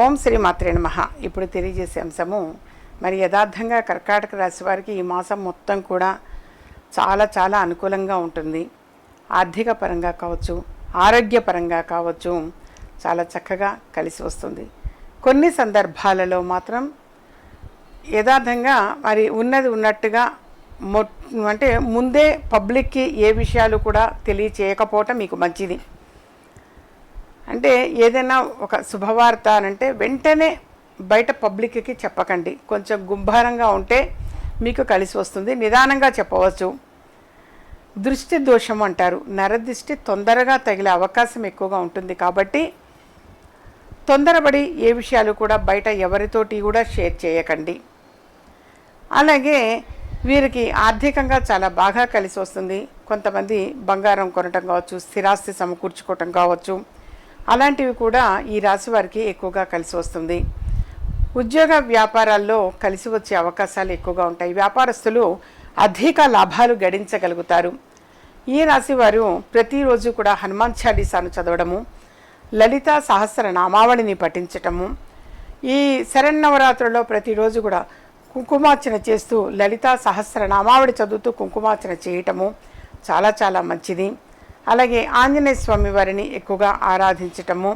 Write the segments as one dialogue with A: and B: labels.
A: ఓం శ్రీ మాత్రే నమ. ఇప్పుడు తెలియజేసే అంశము మరి యథార్థంగా కర్కాటక రాశి వారికి ఈ మాసం మొత్తం కూడా చాలా చాలా అనుకూలంగా ఉంటుంది. ఆర్థిక పరంగా కావచ్చు ఆరోగ్యపరంగా కావచ్చు చాలా చక్కగా కలిసి వస్తుంది. కొన్ని సందర్భాలలో మాత్రం యథార్థంగా మరి ఉన్నది ఉన్నట్టుగా మొ అంటే ముందే పబ్లిక్కి ఏ విషయాలు కూడా తెలియచేయకపోవటం మీకు మంచిది. అంటే ఏదైనా ఒక శుభవార్త అని అంటే వెంటనే బయట పబ్లిక్కి చెప్పకండి. కొంచెం గుంభారంగా ఉంటే మీకు కలిసి వస్తుంది. నిదానంగా చెప్పవచ్చు. దృష్టి దోషం అంటారు. నరదృష్టి తొందరగా తగిలే అవకాశం ఎక్కువగా ఉంటుంది కాబట్టి తొందరపడి ఏ విషయాలు కూడా బయట ఎవరితోటి కూడా షేర్ చేయకండి. అలాగే వీరికి ఆర్థికంగా చాలా బాగా కలిసి వస్తుంది. కొంతమంది బంగారం కొనటం కావచ్చు స్థిరాస్తి సమకూర్చుకోవటం కావచ్చు అలాంటివి కూడా ఈ రాశి వారికి ఎక్కువగా కలిసి వస్తుంది. ఉద్యోగ వ్యాపారాల్లో కలిసి వచ్చే అవకాశాలు ఎక్కువగా ఉంటాయి. వ్యాపారస్తులు అధిక లాభాలు గడించగలుగుతారు. ఈ రాశి వారు ప్రతిరోజు కూడా హనుమాన్ చాలీసాను చదవడము లలిత సహస్ర నామావళిని పఠించటము ఈ శరన్నవరాత్రుల్లో ప్రతిరోజు కూడా కుంకుమార్చన చేస్తూ లలిత సహస్ర నామావళి చదువుతూ కుంకుమార్చన చేయటము చాలా చాలా మంచిది. అలాగే ఆంజనేయ స్వామి వారిని ఎక్కువగా ఆరాధించటము.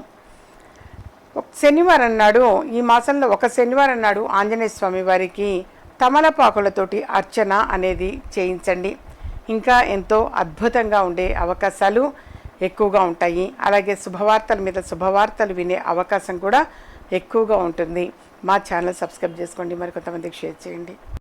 A: శనివారం నాడు ఈ మాసంలో ఒక శనివారం నాడు ఆంజనేయ స్వామి వారికి తమలపాకులతోటి అర్చన అనేది చేయించండి. ఇంకా ఎంతో అద్భుతంగా ఉండే అవకాశాలు ఎక్కువగా ఉంటాయి. అలాగే శుభవార్తల మీద శుభవార్తలు వినే అవకాశం కూడా ఎక్కువగా ఉంటుంది. మా ఛానల్ సబ్స్క్రైబ్ చేసుకోండి. మరికొంతమందికి షేర్ చేయండి.